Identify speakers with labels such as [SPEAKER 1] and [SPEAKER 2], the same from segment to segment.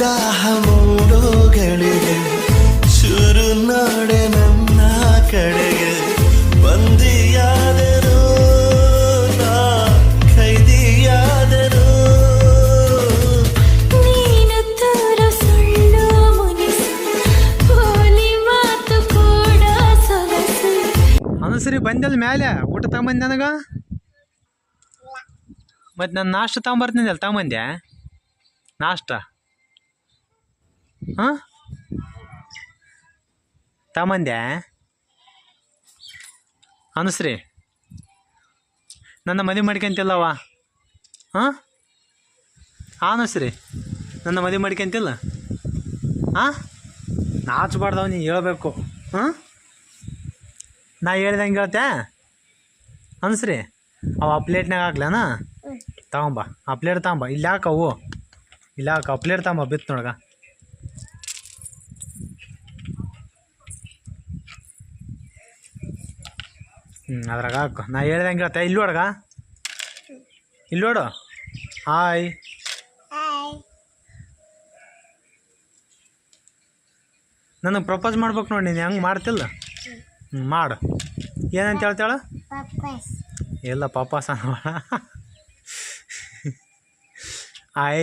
[SPEAKER 1] ದಾಹ ಮೂಡೋಗಳಿಗೆ ಶುರು ನೋಡೆ ನನ್ನ ಕಡೆಗೆ. ಬಂದಿಯಾದರು ನಾ ಖೈದಿಯಾದರು.
[SPEAKER 2] ನೀನು ತೋರೋ ಸುಳ್ಳು ಮುನಿಸು ಪೋಲಿ ಮಾತು ಕೂಡ ಸೊಗಸು.
[SPEAKER 3] ಅನಸರಿ ಬಂದಲ್ ಮ್ಯಾಲೆ? ಊಟ ತಗೊಂಬಂದೆ ನನಗ? ಮತ್ತು ನಾನು ನಾಷ್ಟ ತಗೊಂಬರ್ತೀನಿ ಅಲ್ಲಿ ತಗೊಂಬಂದೆ? ನಾಷ್ಟ? ಹಾಂ? ತಗೊಂಬಂದೆ ಅನಸ್ರಿ ನನ್ನ ಮದುವೆ ಮಾಡ್ಕೊಂತಿಲ್ಲವ ಹಾಂ? ಅನಸ್ರಿ ನನ್ನ ಮದುವೆ ಮಾಡ್ಕೊಂತಿಲ್ಲ? ಹಾಂ? ನಾಚಬಾರ್ದವ ನೀ ಹೇಳ್ಬೇಕು. ಹಾಂ? ನಾ ಹೇಳ್ದಂಗೆ ಹೇಳ್ತೆ? ಅನಿಸ್ರಿ ಅವ ಆ ಪ್ಲೇಟ್ನಾಗ ಹಾಕ್ಲನ ತಗೊಂಬ ಆ ಪ್ಲೇಟ್ ತಗೊಂಬ. ಇಲ್ಲಿ ಹಾಕವು ಇಲ್ಲಿ ಹಾಕ ಆ ಪ್ಲೇಟ್ ತಗೊಂಬ ಬಿತ್ತು ನೋಡ್ಗ. ಹ್ಞೂ ಅದ್ರಾಗ ಹಾಕು. ನಾ ಹೇಳ್ದಂಗೆ ಹೇಳ್ತೆ. ಇಲ್ಲಿ ನೋಡ್ಗ ಇಲ್ಲಿ ನೋಡು ಹಾಯ್ ನನಗೆ ಪ್ರಪೋಸ್ ಮಾಡ್ಬೇಕು ನೋಡಿ ನೀನು ಹೆಂಗೆ ಮಾಡ್ತಿಲ್ಲ? ಹ್ಞೂ ಮಾಡು. ಏನಂತ ಹೇಳ್ತಾಳ? ಎಲ್ಲ ಪಾಪಾಸ ಐ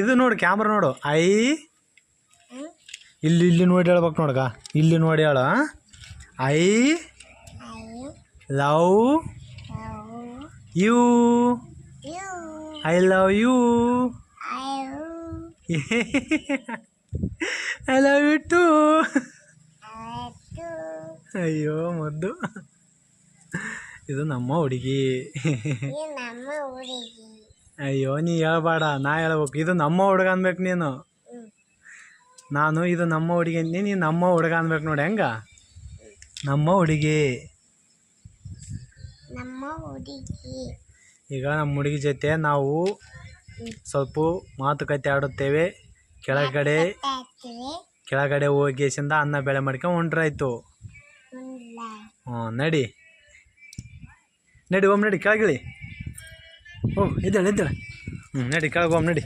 [SPEAKER 3] ಇದು ನೋಡು ಕ್ಯಾಮ್ರಾ ನೋಡು. ಐ ಇಲ್ಲಿ ಇಲ್ಲಿ ನೋಡಿ ಹೇಳ್ಬೇಕು ನೋಡ್ಗ. ಇಲ್ಲಿ ನೋಡಿ ಹೇಳ I love you I love you I love you too ಅಯ್ಯೋ ಮದ್ದು. ಇದು ನಮ್ಮ ಹುಡುಗಿ. ಅಯ್ಯೋ ನೀ ಹೇಳ್ಬೇಡ ನಾ ಹೇಳ್ಬೇಕು. ಇದು ನಮ್ಮ ಹುಡುಗ ಅನ್ಬೇಕು ನೀನು. ನಾನು ಇದು ನಮ್ಮ ಹುಡುಗಿ ನೀನು ನಮ್ಮ ಹುಡುಗ ಅನ್ಬೇಕು ನೋಡಿ ಹೆಂಗ? ನಮ್ಮ ಹುಡುಗಿ.
[SPEAKER 2] ನಮ್ಮ ಹುಡುಗಿ.
[SPEAKER 3] ಈಗ ನಮ್ಮ ಹುಡುಗಿ ಜೊತೆ ನಾವು ಸ್ವಲ್ಪ ಮಾತುಕತೆ ಆಡುತ್ತೇವೆ. ಕೆಳಗಡೆ ಕೆಳಗಡೆ ಹೋಗಿಸಿಂದ ಅನ್ನ ಬೆಳೆ ಮಾಡ್ಕೊಂಡು ಹೊಂಟ್ರಾಯ್ತು ಹ್ಞೂ ನಡಿ. ನಡಿ ಓಮ್ ನಡಿ ಕೆಳಗಿಳಿ. ಓ ಇದ್ದಾಳೆ ಇದ್ದಾಳೆ ಹ್ಞೂ ನಡಿ ಕೆಳಗೆ ಓಮ್ ನಡಿ.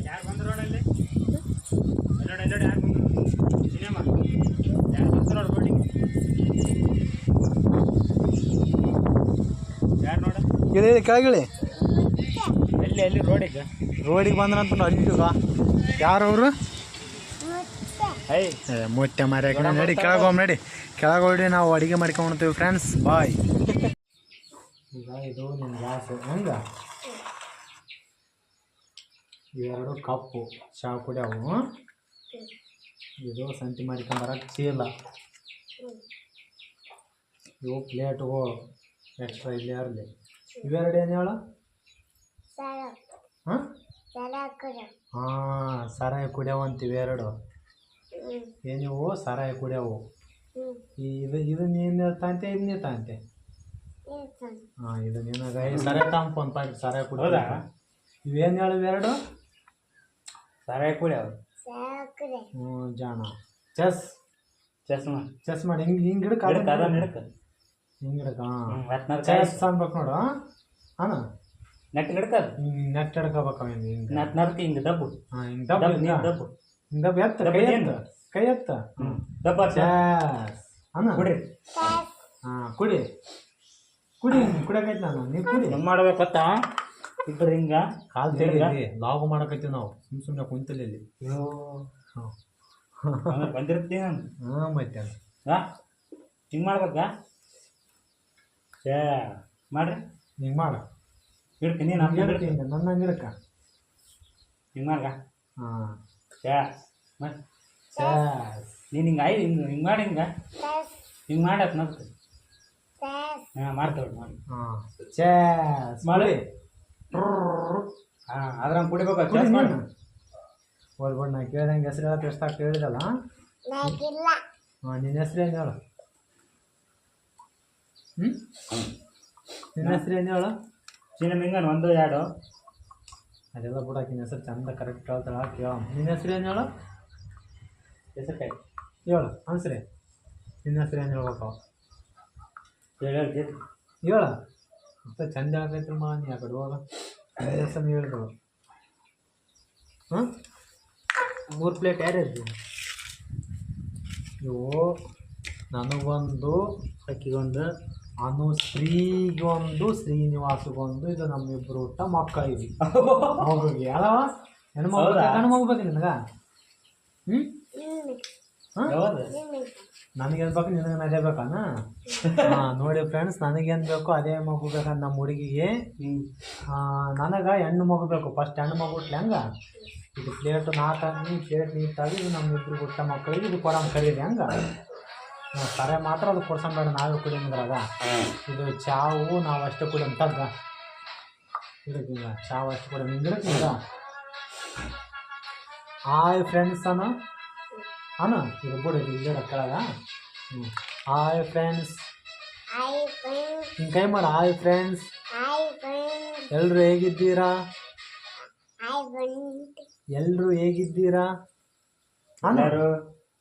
[SPEAKER 3] ಇಳಿ ಇಳಿ ಕೆಳಗಿಳಿ
[SPEAKER 4] ಎಲ್ಲಿ ಎಲ್ಲಿ ರೋಡಿಗೆ?
[SPEAKER 3] ರೋಡಿಗೆ ಬಂದ್ರಂತ ಅಲ್ಲಿಗ ಯಾರವರು ಮೊಟ್ಟೆ ಮಾರ್ಯಾಕ ನಡಿ ಕೆಳಗೆ ಹೋಗಿ ನಡಿ. ಕೆಳಗೆ ಹೋಗಿ ನಾವು ಅಡುಗೆ ಮಾಡ್ಕೊಂಡ್ತೀವಿ ಫ್ರೆಂಡ್ಸ್ ಬಾಯ್ ಈಗ ಇದು ನಿಮ್ಮ ಗ್ಯಾಸ್ ಹೆಂಗ? ಇವೆರಡು ಕಪ್ಪು ಚಹಾ ಕುಡಿಯವು. ಇದು ಸಂತಿ ಮಾಡ್ಕೊಂಬರಕ್ಕೆ ಚೀಲ. ಇವು ಪ್ಲೇಟ್ಗಳು ಎಕ್ಸ್ಟ್ರಾ ಇಲ್ಲೇ ಇರಲಿ ಇವೆರಡು ಏನು ಹೇಳು ಹಾಂ? ಹಾಂ ಸಾರಾಯಿ ಕುಡಿಯವು ಅಂತೀವಿ ಎರಡು. ಏನಿವು ಸಾರಾಯಿ ಕುಡಿಯವು. ಈ ಇದು ಇದು ನೀನು ತಾಂತೆ ಇದು ನೀ ತಾಂತೆ ಹಾಂ ಇದು ನಿನಗ ಸಾರಾಯಿ ತಾಂಪ ಒಂದು ಪ್ಯಾಕೆಟ್ ಸಾರಾಯಿ ಕುಡಿ
[SPEAKER 4] ಹೌದಾ?
[SPEAKER 3] ಇವೇನು ಹೇಳು ಇವೆರಡು?
[SPEAKER 4] ಸರಾಯಿ ಕುಡಿ ಅವ್ರು
[SPEAKER 3] ಹ್ಞೂ ಜಾಣ. ಚೆಸ್.
[SPEAKER 4] ಮಾಡಿ.
[SPEAKER 3] ಚೆಸ್ ಮಾಡಿ. ಹಿಂಗೆ ಹಿಂಗೆ
[SPEAKER 4] ಹಿಡ್ಕ ಹಿಡ್ಕ.
[SPEAKER 3] ಅನ್ಬೇಕು ನೋಡು ಹಾಂ
[SPEAKER 4] ನೆಟ್ ಹಿಡ್ಕ
[SPEAKER 3] ನೆಟ್ ಹಿಡ್ಕೋಬೇಕು ಹಿಂಗೆ ಹಿಂಗೆ.
[SPEAKER 4] ನೆಟ್ ನರ್ತಿ ಹಿಂಗೆ ದಬ್ಬು.
[SPEAKER 3] ಹಾಂ ಹಿಂಗೆ ದಬ್ಬ
[SPEAKER 4] ದಬ್ಬು ನೀನು ದಬ್ಬು.
[SPEAKER 3] ಹಿಂಗೆ ದಬ್ಬ ಎತ್ತ?
[SPEAKER 4] ದಬ್ಬ
[SPEAKER 3] ಕೈ? ಎತ್ತ? ಕೈ ಎತ್ತ?
[SPEAKER 4] ದಬ್ಬ
[SPEAKER 3] ಚೆಸ್
[SPEAKER 4] ಕುಡಿ.
[SPEAKER 3] ಹಾಂ ಕುಡಿ. ಕುಡಿ ಕುಡಿಯಕೈತಿ ನಾನು. ನೀವು ಕುಡಿ.
[SPEAKER 4] ಹೆಂಗ್ ಮಾಡ್ಬೇಕು ಗೊತ್ತಾ? ಇಬ್ಬರು ಹಿಂಗೆ.
[SPEAKER 3] ಕಾಲ್? ತೆಗಿ ಲಾಗ್ ಮಾಡಕತ್ತೀವಿ ನಾವು. ಸುಮ್ ಸುಮ್ಮನೆ ಕುಂತಲ್ಲಿ ಇಲ್ಲಿ.
[SPEAKER 4] ಬಂದಿರ್ತೀನಿ
[SPEAKER 3] ಹಾಂ ಮತ್ತೆ
[SPEAKER 4] ಹಾ ಹಿಂಗೆ ಮಾಡ್ಬೇಕಾ? ಛೇ ಮಾಡ್ರಿ.
[SPEAKER 3] ಹಿಂಗೆ ಮಾಡ.
[SPEAKER 4] ಇಡ್ತೀನಿ ನೀನು
[SPEAKER 3] ಹಂಗೆ
[SPEAKER 4] ಹಂಗೆ
[SPEAKER 3] ಇಡಕ್ಕೆ ಹಿಂಗೆ ನನ್ನ ಹಂಗೆ ಇಡಕ್ಕ?
[SPEAKER 4] ಹಿಂಗೆ ಮಾಡ್ಗ?
[SPEAKER 3] ಹಾಂ.
[SPEAKER 4] ಛೇ ಮಾಡಿ
[SPEAKER 3] ಚಾಸ್
[SPEAKER 4] ನೀನು ಹಿಂಗೆ ಆಯ್ತು ಹಿಂಗೆ ಹಿಂಗೆ ಮಾಡಿ ಹಿಂಗೆ. ಹಿಂಗೆ ಮಾಡಕ್ಕೆ ನಗ್ತು ಹಾಂ ಮಾಡ್ತೇವೆ ಮಾಡಿ.
[SPEAKER 3] ಹಾಂ. ಚಾಸ್
[SPEAKER 4] ಮಾಡಿ.
[SPEAKER 3] ಮಾಡಿ
[SPEAKER 4] ಹಾಂ ಅದ್ರಂಗೆ ಕುಡಿಬೇಕು ಚೇಸ್ ಮಾಡಿ.
[SPEAKER 3] ಹೋಗ್ಬಿಟ್ಟು ನಾ ಕೇಳ್ದಂಗೆ ಹೆಸ್ರು ಹೇಳತ್ತೆ ಎಷ್ಟಾಗ ಹೇಳಿದಲ್ಲ ಹಾಂ ನಿನ್ನ ಹೆಸರು ಏನು ಹೇಳು? ಹ್ಞೂ ನಿನ್ನ ಹೆಸರು ಏನು ಹೇಳು?
[SPEAKER 4] ಚೀನ ಮಿಂಗನ್ ಒಂದು ಎರಡು.
[SPEAKER 3] ಅದೆಲ್ಲ ಬಿಡಾಕಿನ ಹೆಸರು ಚಂದ ಕರೆಕ್ಟ್ ಹೇಳ್ತಾಳ ಕೇಳ ನಿನ್ನ ಹೆಸರು ಏನು ಹೇಳು?
[SPEAKER 4] ಹೆಸರುಕಾಯಿ.
[SPEAKER 3] ಹೇಳು ಅನ್ಸ್ರಿ. ನಿನ್ನ ಹೆಸರು ಏನು ಹೇಳ್ಬೇಕು?
[SPEAKER 4] ಹೇಳಿ ಹೇಳಿ
[SPEAKER 3] ಮತ್ತೆ ಚಂದ ಆಗೈತಿ ಮಾ ನೀ ಆ ಕಡೆ ಹೋಗ. ನಿನ್ನ ಹೆಸರು ಹೇಳಿದ್ರು ಹಾಂ? ಮೂರು ಪ್ಲೇಟ್ ಯಾರ್ಯಾರು ಇವು ನನಗೊಂದು ಅಕ್ಕಿಗೊಂದು ಅನುಶ್ರೀಗೊಂದು ಶ್ರೀನಿವಾಸಗೊಂದು ಇದು ನಮ್ಮಿಬ್ಬರು ಊಟ ಮಕ್ಕಳಿವಿ ಅವ್ರಿಗೆ ಅಲ್ಲವ ಹೆಣ್ಮಗು ಬೇಕು ನಿನಗ? ಹ್ಞೂ ನನಗೇನು ಬೇಕು ನಿನಗೆ ಅದೇ ಬೇಕಾನ ಹಾಂ ನೋಡಿ ಫ್ರೆಂಡ್ಸ್ ನನಗೇನು ಬೇಕು ಅದೇ ಮಗು ಬೇಕಂತ ನಮ್ಮ ಹುಡುಗಿಗೆ? ನನಗೆ ಹೆಣ್ಣು ಮಗು ಬೇಕು. ಫಸ್ಟ್ ಹೆಣ್ಣು ಮಗು ಹುಟ್ಲಿ ಹಂಗ? ಇದು ಪ್ಲೇಟ್ ನಾಲ್ಕು ಪ್ಲೇಟ್ ನೀಟಾಗಿ ಇದು ನಮ್ಮಿಬ್ರು ಹುಟ್ಟ ಮಕ್ಕಳಿಗೆ ಇದು ಕೊಡಮ್ ಕರೀರಿ ಹಂಗ? ಕರೆ ಮಾತ್ರ ಅದು ಕೊಡ್ಸಂಬೇಡ ನಾವೇ ಕುಡಿಯೋದ್ರಾಗ ಇದು ಚಾವು ನಾವು ಅಷ್ಟೇ ಕುಡಿ ಅಂತದ ಚಾವು ಅಷ್ಟು ಕುಡಿ ನಿಂದಿರಕ್ಕಿಂಗ ಆಯ್ ಫ್ರೆಂಡ್ಸ್ ಅನ್ನ ಅನ್ನ ಇದು ಬಿಡು ಇಲ್ಲೇ ಕೇಳಾಗ. ಹ್ಞೂ ಹಾಯ್ ಫ್ರೆಂಡ್ಸ್ ಹಿಂಗೆ ಕೈ ಮಾಡ ಆಯ್ ಫ್ರೆಂಡ್ಸ್ ಎಲ್ಲರೂ ಹೇಗಿದ್ದೀರಾ? ಎಲ್ಲರೂ ಹೇಗಿದ್ದೀರಾ?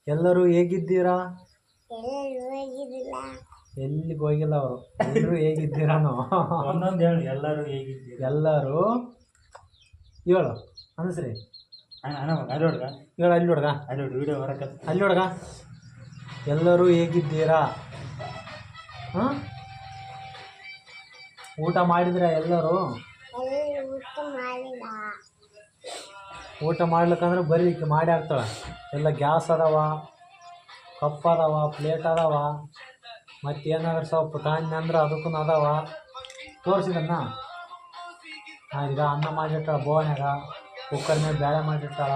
[SPEAKER 3] ಎಲ್ಲರೂ ಹೇಗಿದ್ದೀರಾ? ಎಲ್ಲಿಗೆ ಹೋಗಿಲ್ಲ ಅವರು? ಎಲ್ಲರೂ ಹೇಗಿದ್ದೀರಾನೋ
[SPEAKER 4] ಒಂದೊಂದು ಹೇಳು ಎಲ್ಲರೂ ಹೇಗಿದ್ದೀರಿ?
[SPEAKER 3] ಎಲ್ಲರೂ? ಹೇಳು ಅನಸ್ರಿ.
[SPEAKER 4] ಅಲ್ಲಿ ಹುಡ್ಗ.
[SPEAKER 3] ಹೇಳು ಅಲ್ಲಿ ಹುಡ್ಗ.
[SPEAKER 4] ಅಲ್ಲಿ ಹುಡ್ಗ ವಿಡಿಯೋ ಹೊರಕತ್ತ
[SPEAKER 3] ಅಲ್ಲಿ ಹುಡ್ಗ. ಎಲ್ಲರೂ ಹೇಗಿದ್ದೀರಾ? ಹಾಂ? ಊಟ ಮಾಡಿದ್ರ ಎಲ್ಲರೂ?
[SPEAKER 2] ಊಟ
[SPEAKER 3] ಮಾಡ್ಲಿಕ್ಕಂದ್ರೆ ಬರೀ ಮಾಡಿ ಎಲ್ಲ ಗ್ಯಾಸ್ ಅದಾವ. ಕಪ್ ಅದಾವ, ಪ್ಲೇಟ್ ಅದಾವ, ಮತ್ತು ಏನಾದ್ರು ಸ್ವಲ್ಪ ಧಾನ್ಯ ಅಂದ್ರೆ ಅದಕ್ಕೂ ಅದಾವ. ತೋರಿಸಿದನ್ನ? ಈಗ ಅನ್ನ ಮಾಡಿಟ್ಟಾಳ, ಬೋನ್ಯಾಗ ಕುಕ್ಕರ್ ಮೇಲೆ ಬೇಳೆ ಮಾಡಿಟ್ಟಾಳ.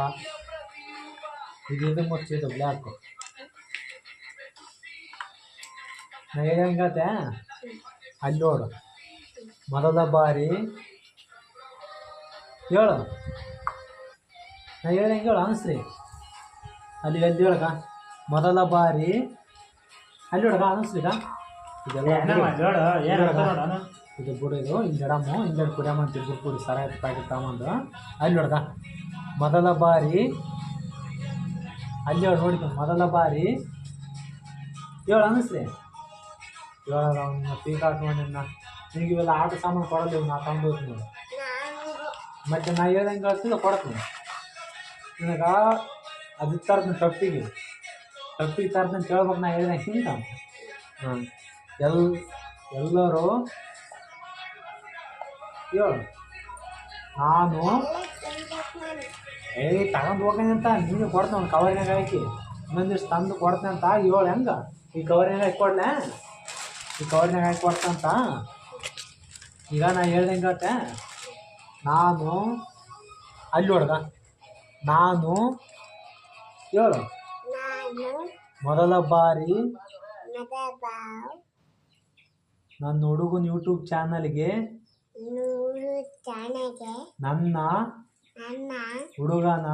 [SPEAKER 3] ಇದು ಇದು ಮುಚ್ಚಿದ್ದು ಬ್ಲ್ಯಾಕು ನಾ ಅಲ್ಲಿ ನೋಡು. ಮೊದಲ ಬಾರಿ. ಹೇಳು. ನಾ ಹೇಳ್ದಂಗೆ ಹೇಳು, ಅನಿಸ್ರಿ. ಅಲ್ಲಿ ಎದ್ದು ಹೇಳಕ ಮೊದಲ ಬಾರಿ. ಅಲ್ಲಿ ಹುಡುಗ ಅನಿಸ್ಲಿಗ ಇದು ಬಿಡು ಇದು ಹಿಂದೆಡಮು ಹಿಂದೆಡ್ ಕುಡಿಯಮ್ಮ ಅಂತ ಇಬ್ಬರು ಕೂಡಿ ಸರ ಪ್ಯಾಕೆಟ್ ತಗೊಂಡು ಅಲ್ಲಿ ಹುಡುಗ ಮೊದಲ ಬಾರಿ. ಅಲ್ಲಿ ಅವ್ರು ನೋಡಿದ್ದು ಮೊದಲ ಬಾರಿ. ಏಳು ಅನಿಸ್ರಿ ಹೇಳೋದು ಅವನ್ನ ಪೀಕ್ ಹಾಕೊಂಡ ನಿನಗೆ ಇವೆಲ್ಲ ಆಟ ಸಾಮಾನು ಕೊಡಲ್ಲ ಇವ್ನ ನಾ ತಗೊಂಡು ಹೋಗ್ತೀನಿ ನೋಡು ಮತ್ತೆ ನಾ ಹೇಳ್ದಂಗೆ ಹೇಳ್ತಿಲ್ಲ ಕೊಡ್ತೀನಿ ನಿನಗೆ ಅದು ತರ್ತೀನಿ ಟಪ್ಪಿಗೆ ಟಪ್ಪಿಗೆ ತರ್ತೀನಿ ಕೇಳ್ಬೇಕು ನಾ ಹೇಳಿದೆ ಹಿಂಗ ಹಾಂ ಎಲ್ ಎಲ್ಲರೂ ಹೇಳು ನಾನು ಏ ತಗೊಂಡು ಹೋಗ್ತೀನಿ ಅಂತ ನೀನು ಕೊಡ್ತೀನಿ ಒಂದು ಕವರ್ನಾಗ ಹಾಕಿ ಇನ್ನೊಂದಿಷ್ಟು ತಂದು ಕೊಡ್ತೇನೆ ಅಂತ ಹೇಳು ಹೆಂಗ ಈ ಕವರ್ನಾಗ ಹಾಕಿ ಕೊಡ್ಲೆ ಈ ಕವರ್ನಾಗ ಹಾಕಿ ಕೊಡ್ತಂತ ಈಗ ನಾ ಹೇಳ್ದಂಗೆ ಹೇಳ್ತೆ ನಾನು ಅಲ್ಲಿ ಹೊಡ್ದ ನಾನು ಹೇಳು ಮೊದಲ ಬಾರಿ ನನ್ನ ಹುಡುಗನ ಯೂಟ್ಯೂಬ್ ಚಾನಲ್ಗೆ ನನ್ನ ಹುಡುಗನ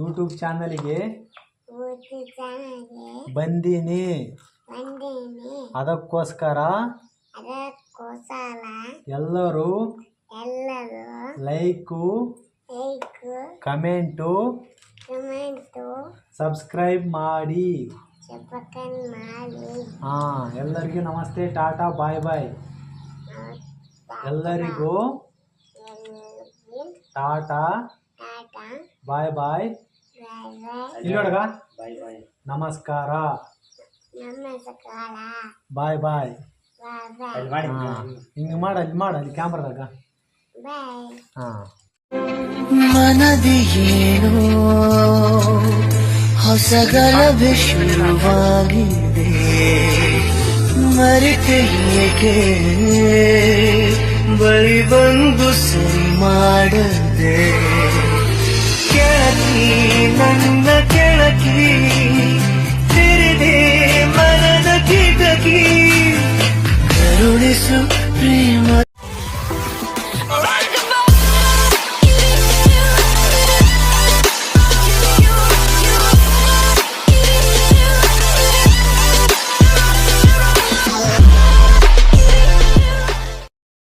[SPEAKER 3] ಯೂಟ್ಯೂಬ್ ಚಾನಲ್ಗೆ ಬಂದೀನಿ. ಅದಕ್ಕೋಸ್ಕರ ಎಲ್ಲರೂ
[SPEAKER 2] ಎಲ್ಲರೂ
[SPEAKER 3] like
[SPEAKER 2] like
[SPEAKER 3] comment
[SPEAKER 2] comment
[SPEAKER 3] subscribe ಮಾಡಿ. ಹಾಂ ಎಲ್ಲರಿಗೂ ನಮಸ್ತೆ ಟಾಟಾ ಬಾಯ್ ಬಾಯ್. ಎಲ್ಲರಿಗೂ ಟಾಟಾ
[SPEAKER 2] ಟಾಟಾ
[SPEAKER 3] ಬಾಯ್ ಬಾಯ್.
[SPEAKER 4] ಇಲ್ಲೋಡಗ
[SPEAKER 3] ನಮಸ್ಕಾರ. ಬಾಯ್ ಬಾಯ್. ಹಿಂಗೆ ಮಾಡು ಅಲ್ಲಿ ಮಾಡು ಅಲ್ಲಿ ಕ್ಯಾಮ್ರಾದಾಗ. ಹಾಂ.
[SPEAKER 1] ಮನದಿ ಏನೋ? ಹೊಸಗಲ ವಿಶ್ವವಾಗಿದೆ ಮರಿತೆಯಕ್ಕೆ ಬಳಿ ಬಂದು ಸರಿ ಮಾಡದೆ. ಕೆಳಕಿ, ನನ್ನ ಕೆಳಕಿ, ತಿರಿದೆ ಮನದ ಕಿಟಕಿ. ಕರುಣಿಸು ಪ್ರೇಮ